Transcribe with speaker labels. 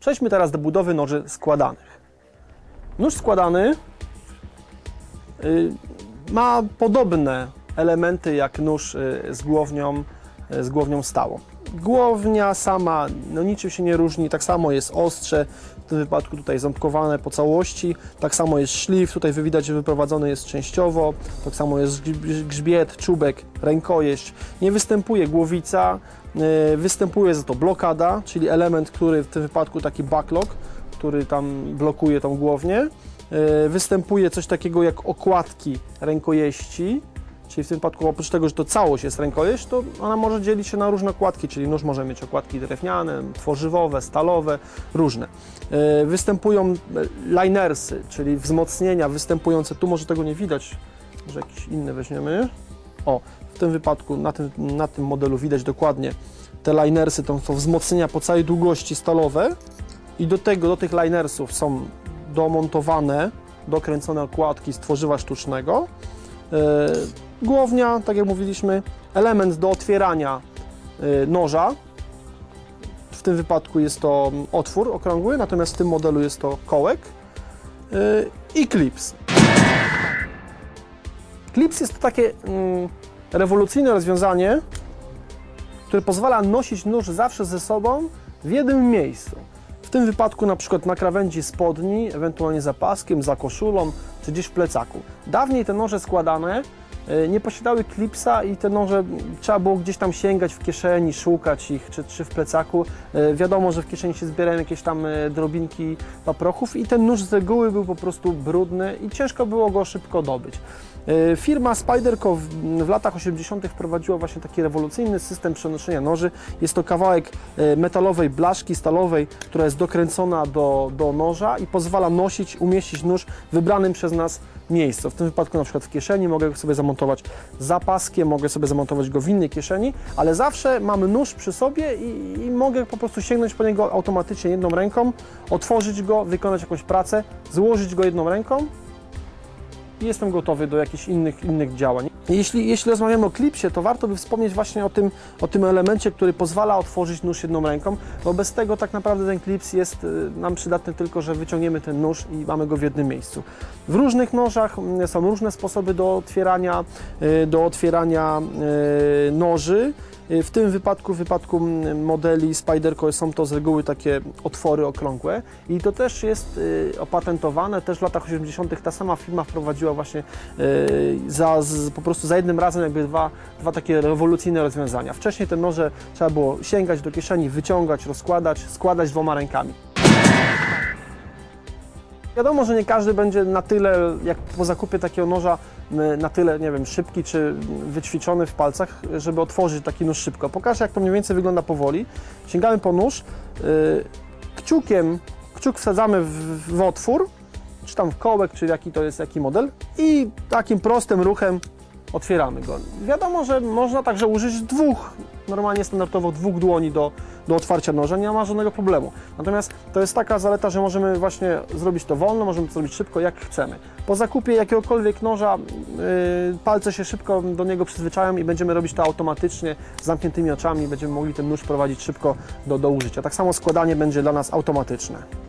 Speaker 1: Przejdźmy teraz do budowy noży składanych. Nóż składany y, ma podobne elementy jak nóż y, z głownią, y, z głownią stałą. Głownia sama no niczym się nie różni, tak samo jest ostrze, w tym wypadku tutaj ząbkowane po całości, tak samo jest szlif, tutaj widać, że wyprowadzony jest częściowo, tak samo jest grz- grzbiet, czubek, rękojeść. Nie występuje głowica, y, występuje za to blokada, czyli element, który w tym wypadku taki backlock, który tam blokuje tą głownię. Y, Występuje coś takiego jak okładki rękojeści, czyli w tym wypadku oprócz tego, że to całość jest rękojeść, to ona może dzielić się na różne okładki, czyli nóż może mieć okładki drewniane, tworzywowe, stalowe, różne. Y, Występują e, linersy, czyli wzmocnienia występujące, tu może tego nie widać, może jakiś inny weźmiemy. O, w tym wypadku, na tym, na tym modelu widać dokładnie te linersy, to są wzmocnienia po całej długości stalowe i do tego, do tych linersów są domontowane, dokręcone okładki z tworzywa sztucznego. Głownia, tak jak mówiliśmy, element do otwierania yy, noża. W tym wypadku jest to otwór okrągły, natomiast w tym modelu jest to kołek yy, i klips. Klips jest to takie mm, rewolucyjne rozwiązanie, które pozwala nosić nóż zawsze ze sobą w jednym miejscu. W tym wypadku na przykład na krawędzi spodni, ewentualnie za paskiem, za koszulą, czy gdzieś w plecaku. Dawniej te noże składane nie posiadały klipsa i te noże trzeba było gdzieś tam sięgać w kieszeni, szukać ich, czy, czy w plecaku. E, Wiadomo, że w kieszeni się zbierają jakieś tam e, drobinki paprochów i ten nóż z reguły był po prostu brudny i ciężko było go szybko dobyć. E, Firma Spyderco w, latach 80. wprowadziła właśnie taki rewolucyjny system przenoszenia noży. Jest to kawałek e, metalowej blaszki stalowej, która jest dokręcona do, do noża i pozwala nosić, umieścić nóż w wybranym przez nas miejscu. W tym wypadku na przykład w kieszeni mogę sobie zamontować za paskiem, mogę sobie zamontować go w innej kieszeni, ale zawsze mam nóż przy sobie i, i mogę po prostu sięgnąć po niego automatycznie jedną ręką, otworzyć go, wykonać jakąś pracę, złożyć go jedną ręką i jestem gotowy do jakichś innych, innych działań. Jeśli, jeśli rozmawiamy o klipsie, to warto by wspomnieć właśnie o tym, o tym elemencie, który pozwala otworzyć nóż jedną ręką, bo bez tego tak naprawdę ten klips jest y, nam przydatny tylko, że wyciągniemy ten nóż i mamy go w jednym miejscu. W różnych nożach mm, są różne sposoby do otwierania, y, do otwierania y, noży. Y, W tym wypadku, w wypadku modeli Spyderco są to z reguły takie otwory okrągłe i to też jest y, opatentowane. Też w latach 80. ta sama firma wprowadziła właśnie y, za, po prostu za jednym razem jakby dwa, dwa takie rewolucyjne rozwiązania. Wcześniej te noże trzeba było sięgać do kieszeni, wyciągać, rozkładać, składać dwoma rękami. Wiadomo, że nie każdy będzie na tyle, jak po zakupie takiego noża, na tyle, nie wiem, szybki czy wyćwiczony w palcach, żeby otworzyć taki nóż szybko. Pokażę, jak to mniej więcej wygląda powoli. Sięgamy po nóż, y, kciukiem, kciuk wsadzamy w, w otwór, czy tam w kołek, czy jaki to jest, jaki model i takim prostym ruchem otwieramy go. Wiadomo, że można także użyć dwóch, normalnie standardowo dwóch dłoni do, do otwarcia noża, nie ma żadnego problemu. Natomiast to jest taka zaleta, że możemy właśnie zrobić to wolno, możemy to zrobić szybko, jak chcemy. Po zakupie jakiegokolwiek noża yy, palce się szybko do niego przyzwyczają i będziemy robić to automatycznie, z zamkniętymi oczami, będziemy mogli ten nóż prowadzić szybko do, do użycia. Tak samo składanie będzie dla nas automatyczne.